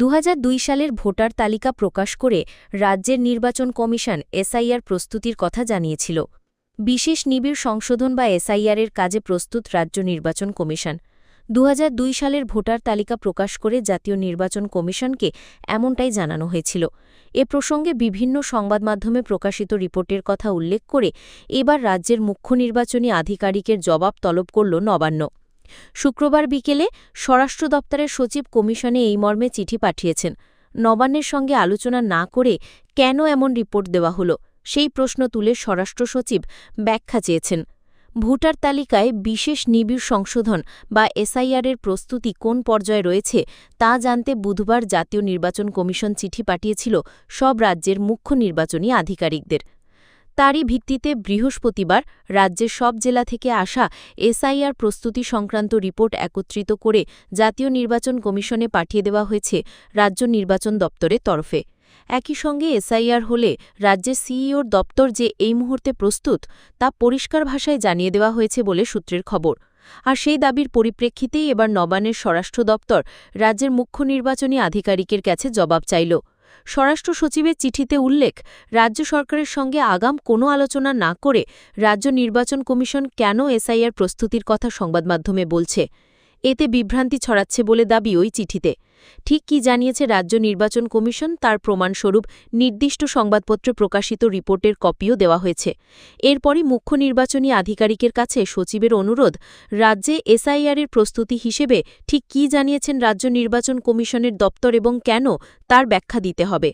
দু হাজার দুই সালের ভোটার তালিকা প্রকাশ করে রাজ্যের নির্বাচন কমিশন এসআইআর প্রস্তুতির কথা জানিয়েছিল। বিশেষ নিবিড় সংশোধন বা এসআইআরের কাজে প্রস্তুত রাজ্য নির্বাচন কমিশন। দুহাজার দুই সালের ভোটার তালিকা প্রকাশ করে জাতীয় নির্বাচন কমিশনকে এমনটাই জানানো হয়েছিল। এ প্রসঙ্গে বিভিন্ন সংবাদ মাধ্যমে প্রকাশিত রিপোর্টের কথা উল্লেখ করে এবার রাজ্যের মুখ্য নির্বাচনী আধিকারিকের জবাব তলব করল নবান্ন। শুক্রবার বিকেলে স্বরাষ্ট্র দপ্তরের সচিব কমিশনে এই মর্মে চিঠি পাঠিয়েছেন। নবান্নের সঙ্গে আলোচনা না করে কেন এমন রিপোর্ট দেওয়া হলো, সেই প্রশ্ন তুলে স্বরাষ্ট্র সচিব ব্যাখ্যা চেয়েছেন। ভোটার তালিকায় বিশেষ নিবিড় সংশোধন বা এসআইআরের প্রস্তুতি কোন পর্যায়ে রয়েছে তা জানতে বুধবার জাতীয় নির্বাচন কমিশন চিঠি পাঠিয়েছিল সব রাজ্যের মুখ্য নির্বাচনী আধিকারিকদের। তারই ভিত্তিতে বৃহস্পতিবার রাজ্যের সব জেলা থেকে আসা এসআইআর প্রস্তুতি সংক্রান্ত রিপোর্ট একত্রিত করে জাতীয় নির্বাচন কমিশনে পাঠিয়ে দেওয়া হয়েছে রাজ্য নির্বাচন দপ্তরের তরফে। একই সঙ্গে এসআইআর হলে রাজ্যের সিইওর দপ্তর যে এই মুহূর্তে প্রস্তুত, তা পরিষ্কার ভাষায় জানিয়ে দেওয়া হয়েছে বলে সূত্রের খবর। আর সেই দাবির পরিপ্রেক্ষিতেই এবার নবানের স্বরাষ্ট্র দপ্তর রাজ্যের মুখ্য নির্বাচনী আধিকারিকের কাছে জবাব চাইল। স্বরাষ্ট্র সচিবের চিঠিতে উল্লেখ, রাজ্য সরকারের সঙ্গে আগাম কোনো আলোচনা না করে রাজ্য নির্বাচন কমিশন কেন এসআইআর প্রস্তুতির কথা সংবাদমাধ্যমে বলছে? এতে বিভ্রান্তি ছড়াচ্ছে বলে দাবি ওই চিঠিতে। ঠিক কি জানিয়েছে রাজ্য নির্বাচন কমিশন? তার প্রমাণস্বরূপ নির্দিষ্ট সংবাদপত্রে প্রকাশিত রিপোর্টের কপিও দেওয়া হয়েছে। এরপরই মুখ্য নির্বাচনী আধিকারিকের কাছে সচিবের অনুরোধ, রাজ্যে এসআইআরের প্রস্তুতি হিসেবে ঠিক কি জানিয়েছেন রাজ্য নির্বাচন কমিশনের দপ্তর এবং কেন তার ব্যাখ্যা দিতে হবে।